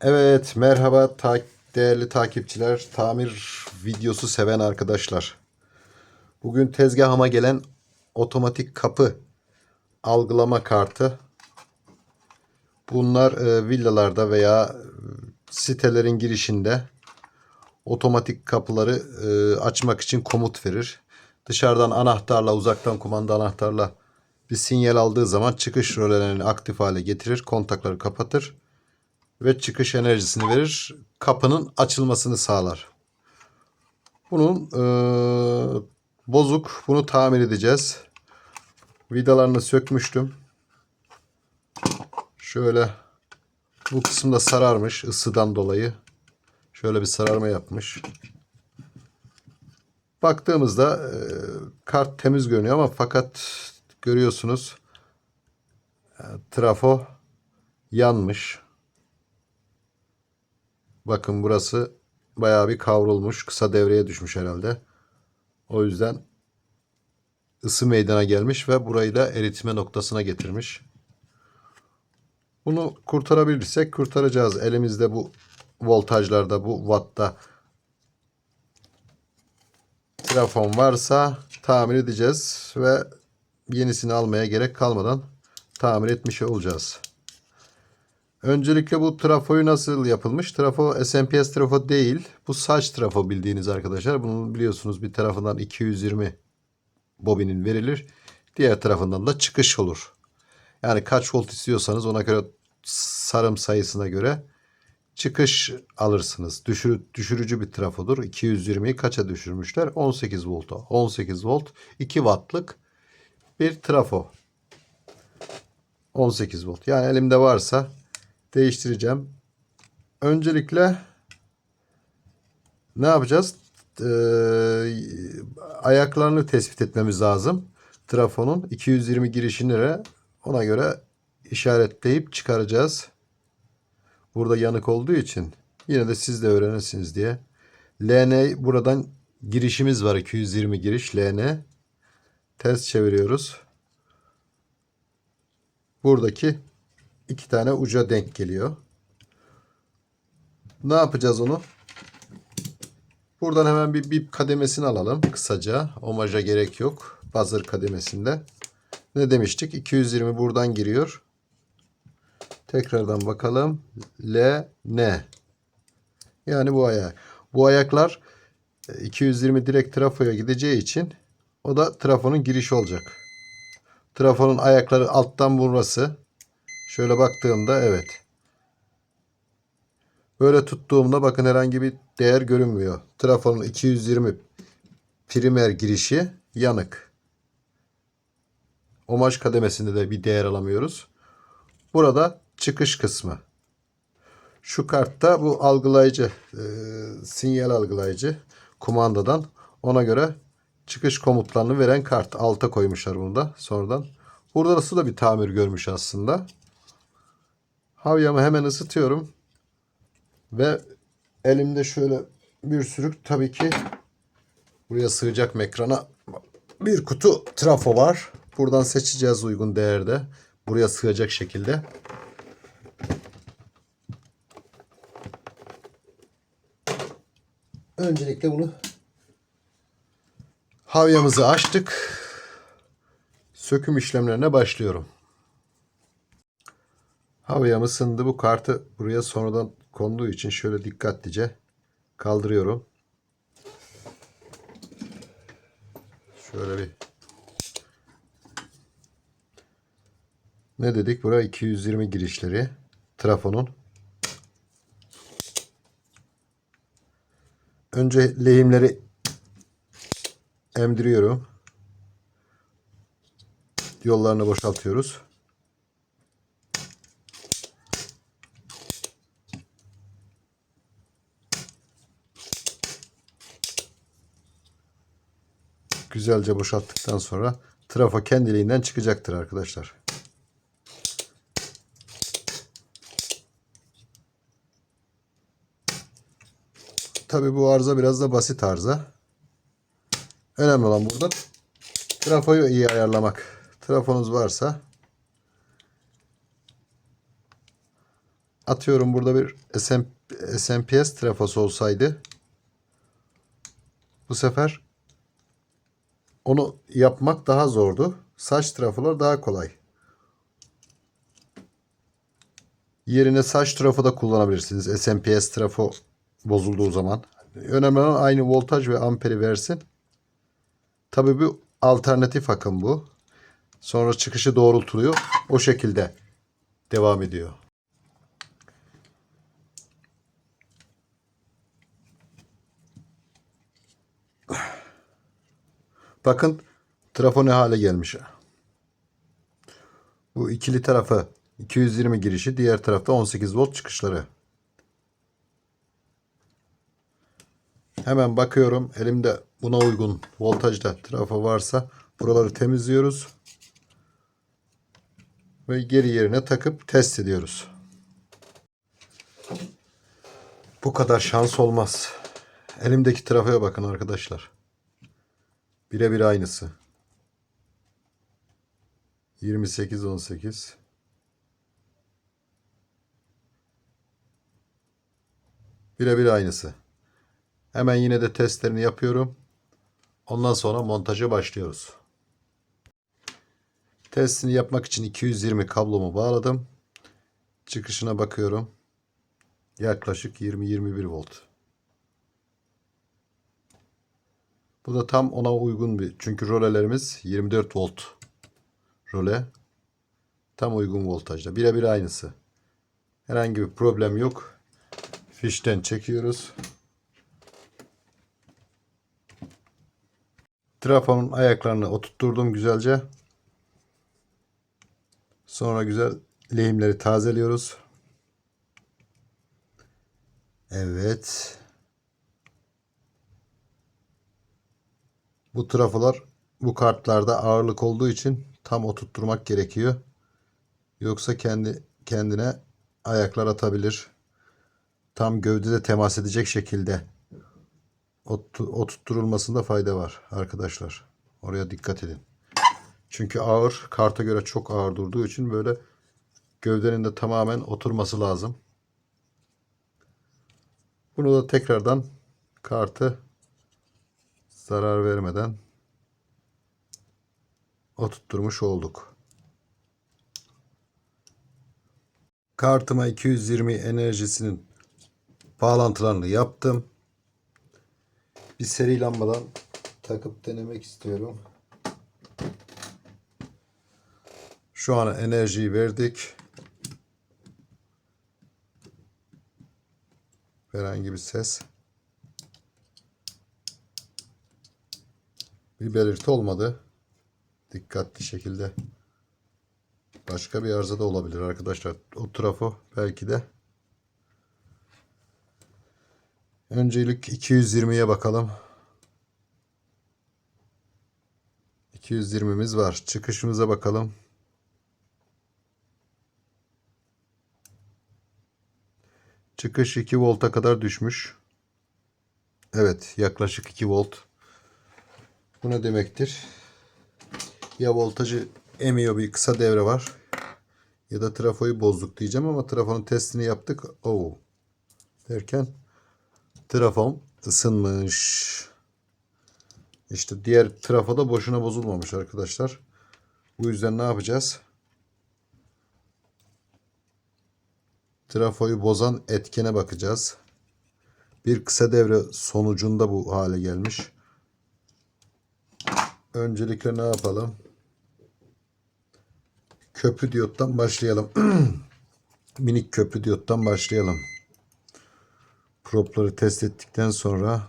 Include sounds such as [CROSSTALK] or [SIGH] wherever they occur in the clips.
Evet, merhaba ta- değerli takipçiler, tamir videosu seven arkadaşlar. Bugün tezgahıma gelen otomatik kapı algılama kartı. Bunlar e, villalarda veya e, sitelerin girişinde otomatik kapıları e, açmak için komut verir. Dışarıdan anahtarla, uzaktan kumanda anahtarla bir sinyal aldığı zaman çıkış rölelerini aktif hale getirir, kontakları kapatır ve çıkış enerjisini verir. Kapının açılmasını sağlar. Bunun eee, bozuk. Bunu tamir edeceğiz. Vidalarını sökmüştüm. Şöyle bu kısımda sararmış ısıdan dolayı. Şöyle bir sararma yapmış. Baktığımızda eee, kart temiz görünüyor ama fakat görüyorsunuz e, trafo yanmış. Bakın burası bayağı bir kavrulmuş. Kısa devreye düşmüş herhalde. O yüzden ısı meydana gelmiş ve burayı da eritme noktasına getirmiş. Bunu kurtarabilirsek kurtaracağız. Elimizde bu voltajlarda, bu wattta trafon varsa tamir edeceğiz ve yenisini almaya gerek kalmadan tamir etmiş olacağız. Öncelikle bu trafoyu nasıl yapılmış? Trafo SMPS trafo değil. Bu saç trafo bildiğiniz arkadaşlar. Bunu biliyorsunuz bir tarafından 220 bobinin verilir. Diğer tarafından da çıkış olur. Yani kaç volt istiyorsanız ona göre sarım sayısına göre çıkış alırsınız. Düşür, düşürücü bir trafodur. 220'yi kaça düşürmüşler? 18 volta. 18 volt 2 wattlık bir trafo. 18 volt. Yani elimde varsa değiştireceğim. Öncelikle ne yapacağız? Ee, ayaklarını tespit etmemiz lazım. Trafonun 220 girişi nere? Ona göre işaretleyip çıkaracağız. Burada yanık olduğu için yine de siz de öğrenirsiniz diye. LN buradan girişimiz var 220 giriş LN. Ters çeviriyoruz. Buradaki iki tane uca denk geliyor. Ne yapacağız onu? Buradan hemen bir bip kademesini alalım kısaca. Omaja gerek yok. Buzzer kademesinde. Ne demiştik? 220 buradan giriyor. Tekrardan bakalım. L, N. Yani bu ayak. Bu ayaklar e, 220 direkt trafoya gideceği için o da trafonun girişi olacak. Trafonun ayakları alttan burası. Şöyle baktığımda evet. Böyle tuttuğumda bakın herhangi bir değer görünmüyor. Trafonun 220 primer girişi yanık. Omaj kademesinde de bir değer alamıyoruz. Burada çıkış kısmı. Şu kartta bu algılayıcı, e, sinyal algılayıcı kumandadan ona göre çıkış komutlarını veren kart. Alta koymuşlar bunu da sonradan. Burada da bir tamir görmüş aslında. Havyamı hemen ısıtıyorum. Ve elimde şöyle bir sürü tabii ki buraya sığacak mı ekrana bir kutu trafo var. Buradan seçeceğiz uygun değerde. Buraya sığacak şekilde. Öncelikle bunu havyamızı açtık. Söküm işlemlerine başlıyorum. Havyam ısındı. Bu kartı buraya sonradan konduğu için şöyle dikkatlice kaldırıyorum. Şöyle bir ne dedik? Buraya 220 girişleri trafonun. Önce lehimleri emdiriyorum. Yollarını boşaltıyoruz. Güzelce boşalttıktan sonra trafo kendiliğinden çıkacaktır arkadaşlar. Tabi bu arıza biraz da basit arıza. Önemli olan burada trafoyu iyi ayarlamak. Trafonuz varsa atıyorum burada bir SM, SMPS trafosu olsaydı bu sefer onu yapmak daha zordu. Saç trafolar daha kolay. Yerine saç trafo da kullanabilirsiniz. SMPS trafo bozulduğu zaman. Önemli olan aynı voltaj ve amperi versin. Tabii bu alternatif akım bu. Sonra çıkışı doğrultuluyor. O şekilde devam ediyor. Bakın trafo ne hale gelmiş. Bu ikili tarafı 220 girişi, diğer tarafta 18 volt çıkışları. Hemen bakıyorum elimde buna uygun voltajda trafo varsa buraları temizliyoruz. Ve geri yerine takıp test ediyoruz. Bu kadar şans olmaz. Elimdeki trafoya bakın arkadaşlar. Birebir aynısı. 28 18 Birebir aynısı. Hemen yine de testlerini yapıyorum. Ondan sonra montaja başlıyoruz. Testini yapmak için 220 kablomu bağladım. Çıkışına bakıyorum. Yaklaşık 20-21 volt. Bu da tam ona uygun bir. Çünkü rolelerimiz 24 volt role. Tam uygun voltajda. Birebir aynısı. Herhangi bir problem yok. Fişten çekiyoruz. Trafonun ayaklarını oturtturdum güzelce. Sonra güzel lehimleri tazeliyoruz. Evet. Bu trafolar bu kartlarda ağırlık olduğu için tam oturtturmak gerekiyor. Yoksa kendi kendine ayaklar atabilir. Tam gövdede temas edecek şekilde ot- oturtturulmasında fayda var arkadaşlar. Oraya dikkat edin. Çünkü ağır, karta göre çok ağır durduğu için böyle gövdenin de tamamen oturması lazım. Bunu da tekrardan kartı zarar vermeden oturtturmuş olduk. Kartıma 220 enerjisinin bağlantılarını yaptım. Bir seri lambadan takıp denemek istiyorum. Şu an enerjiyi verdik. Herhangi bir ses. Bir belirti olmadı. Dikkatli şekilde. Başka bir arıza da olabilir arkadaşlar. O trafo belki de. Öncelik 220'ye bakalım. 220'miz var. Çıkışımıza bakalım. Çıkış 2 volta kadar düşmüş. Evet, yaklaşık 2 volt. Bu ne demektir? Ya voltajı emiyor bir kısa devre var. Ya da trafoyu bozduk diyeceğim ama trafonun testini yaptık. Oo. Derken trafom ısınmış. İşte diğer trafo da boşuna bozulmamış arkadaşlar. Bu yüzden ne yapacağız? Trafoyu bozan etkene bakacağız. Bir kısa devre sonucunda bu hale gelmiş. Öncelikle ne yapalım? Köprü diyottan başlayalım. [CLEARS THROAT] Minik köprü diyottan başlayalım. Propları test ettikten sonra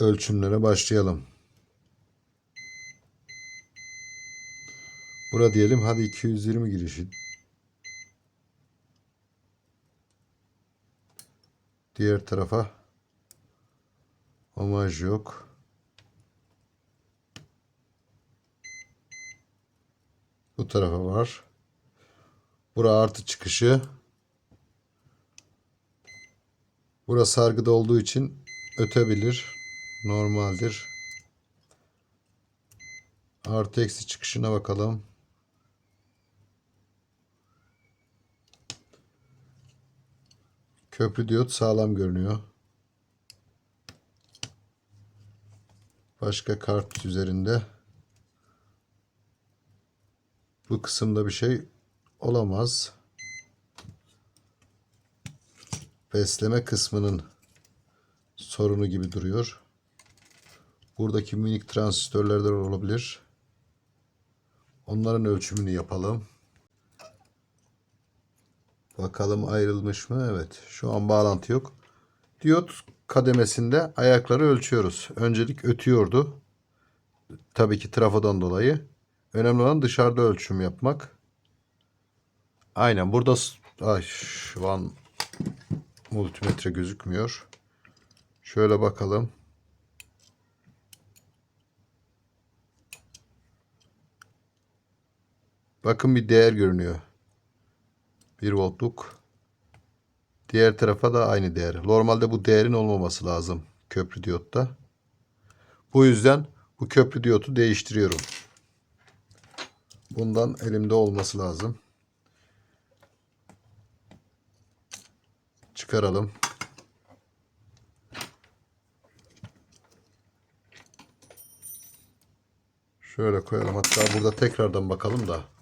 ölçümlere başlayalım. Bura diyelim hadi 220 girişi. Diğer tarafa Homaj yok. Bu tarafa var. Bura artı çıkışı. Burası sargıda olduğu için ötebilir. Normaldir. Artı eksi çıkışına bakalım. Köprü diyot sağlam görünüyor. Başka kart üzerinde bu kısımda bir şey olamaz. Besleme kısmının sorunu gibi duruyor. Buradaki minik transistörlerden olabilir. Onların ölçümünü yapalım. Bakalım ayrılmış mı? Evet. Şu an bağlantı yok. Diyot kademesinde ayakları ölçüyoruz. Öncelik ötüyordu. Tabii ki trafodan dolayı. Önemli olan dışarıda ölçüm yapmak. Aynen burada ay şu an multimetre gözükmüyor. Şöyle bakalım. Bakın bir değer görünüyor. 1 voltluk. Diğer tarafa da aynı değer. Normalde bu değerin olmaması lazım köprü diyotta. Bu yüzden bu köprü diyotu değiştiriyorum. Bundan elimde olması lazım. Çıkaralım. Şöyle koyalım. Hatta burada tekrardan bakalım da.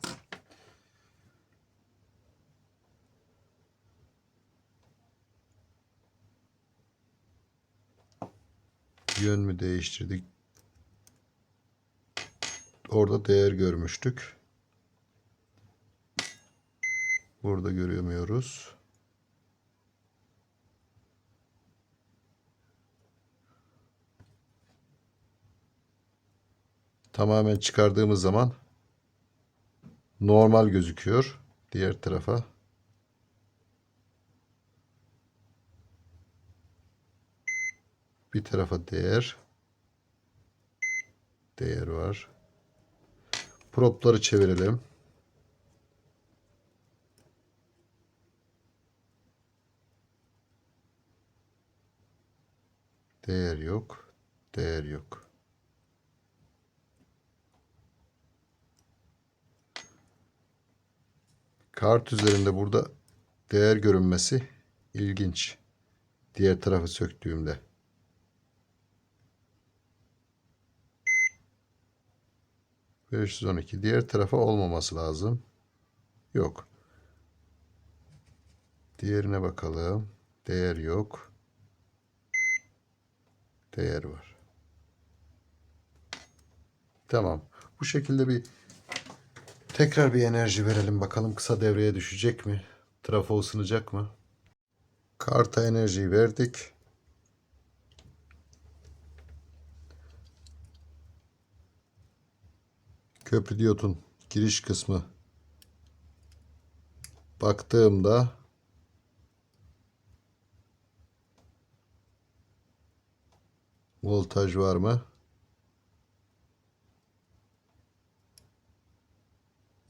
Yön mü değiştirdik? Orada değer görmüştük. Burada göremiyoruz. Tamamen çıkardığımız zaman normal gözüküyor diğer tarafa. Bir tarafa değer. Değer var. Propları çevirelim. Değer yok. Değer yok. Kart üzerinde burada değer görünmesi ilginç. Diğer tarafı söktüğümde. ...512. Diğer tarafa olmaması lazım. Yok. Diğerine bakalım. Değer yok. Değer var. Tamam. Bu şekilde bir tekrar bir enerji verelim bakalım kısa devreye düşecek mi? Trafo ısınacak mı? Karta enerjiyi verdik. Köprü diyotun giriş kısmı baktığımda voltaj var mı?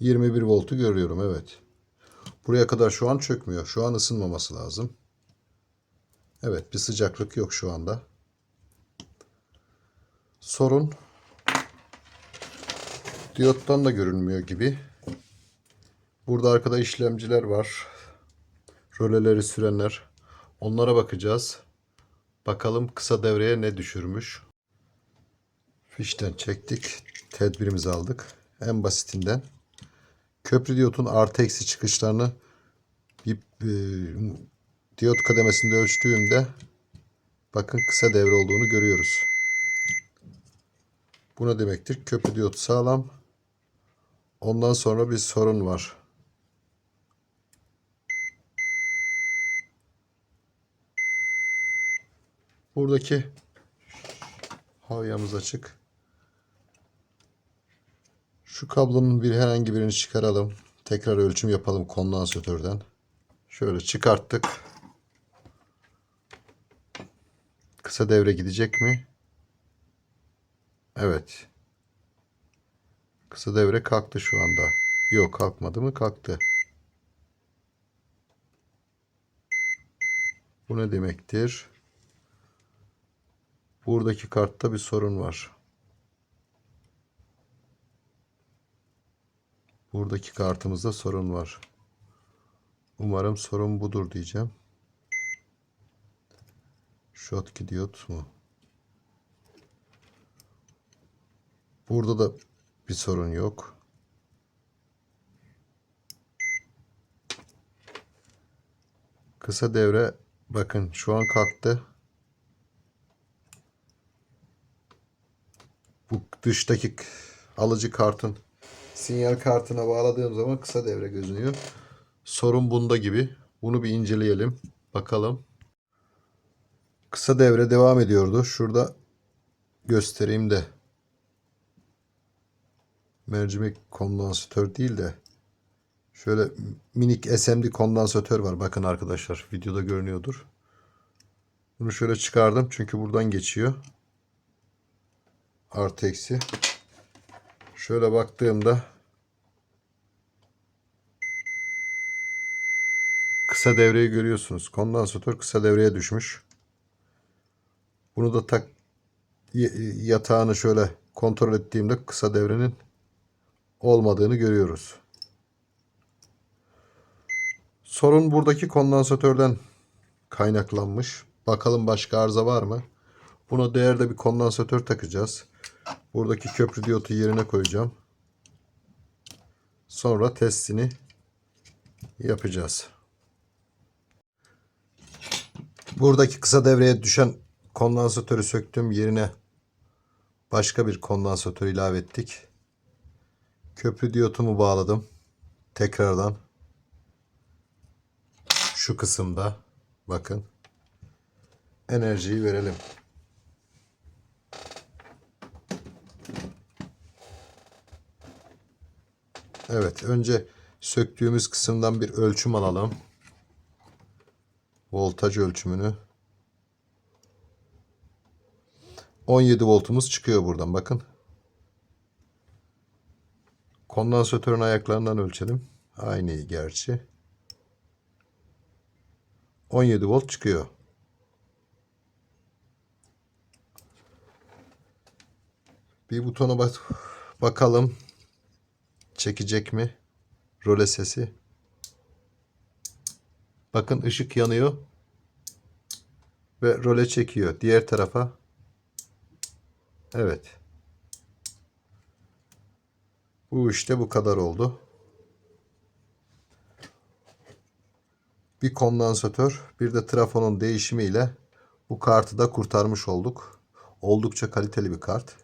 21 voltu görüyorum evet. Buraya kadar şu an çökmüyor. Şu an ısınmaması lazım. Evet bir sıcaklık yok şu anda. Sorun diyottan da görünmüyor gibi. Burada arkada işlemciler var. Röleleri sürenler. Onlara bakacağız. Bakalım kısa devreye ne düşürmüş. Fişten çektik. Tedbirimizi aldık. En basitinden. Köprü diyotun artı eksi çıkışlarını bir e, diyot kademesinde ölçtüğümde bakın kısa devre olduğunu görüyoruz. Bu ne demektir? Köprü diyot sağlam. Ondan sonra bir sorun var. Buradaki havyamız açık. Şu kablonun bir herhangi birini çıkaralım. Tekrar ölçüm yapalım kondansatörden. Şöyle çıkarttık. Kısa devre gidecek mi? Evet. Kısa devre kalktı şu anda. Yok kalkmadı mı? Kalktı. Bu ne demektir? Buradaki kartta bir sorun var. Buradaki kartımızda sorun var. Umarım sorun budur diyeceğim. Shotki diyot mu? Burada da bir sorun yok. Kısa devre bakın şu an kalktı. Bu dıştaki alıcı kartın sinyal kartına bağladığım zaman kısa devre gözünüyor. Sorun bunda gibi. Bunu bir inceleyelim. Bakalım. Kısa devre devam ediyordu. Şurada göstereyim de. Mercimek kondansatör değil de şöyle minik SMD kondansatör var. Bakın arkadaşlar videoda görünüyordur. Bunu şöyle çıkardım çünkü buradan geçiyor. Artı eksi. Şöyle baktığımda kısa devreyi görüyorsunuz. Kondansatör kısa devreye düşmüş. Bunu da tak yatağını şöyle kontrol ettiğimde kısa devrenin olmadığını görüyoruz. Sorun buradaki kondansatörden kaynaklanmış. Bakalım başka arıza var mı? Buna değerde bir kondansatör takacağız. Buradaki köprü diyotu yerine koyacağım. Sonra testini yapacağız. Buradaki kısa devreye düşen kondansatörü söktüm. Yerine başka bir kondansatör ilave ettik. Köprü diyotumu bağladım. Tekrardan şu kısımda bakın enerjiyi verelim. Evet, önce söktüğümüz kısımdan bir ölçüm alalım. Voltaj ölçümünü. 17 voltumuz çıkıyor buradan bakın. Kondansatörün ayaklarından ölçelim. Aynı gerçi. 17 volt çıkıyor. Bir butona bak bakalım. Çekecek mi? Role sesi. Bakın ışık yanıyor. Ve role çekiyor. Diğer tarafa. Evet. Bu işte bu kadar oldu. Bir kondansatör, bir de trafonun değişimiyle bu kartı da kurtarmış olduk. Oldukça kaliteli bir kart.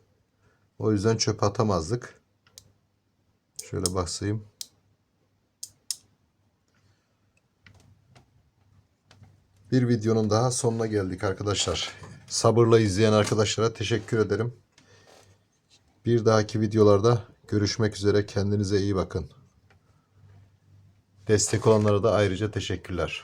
O yüzden çöpe atamazdık. Şöyle basayım. Bir videonun daha sonuna geldik arkadaşlar. Sabırla izleyen arkadaşlara teşekkür ederim. Bir dahaki videolarda görüşmek üzere. Kendinize iyi bakın. Destek olanlara da ayrıca teşekkürler.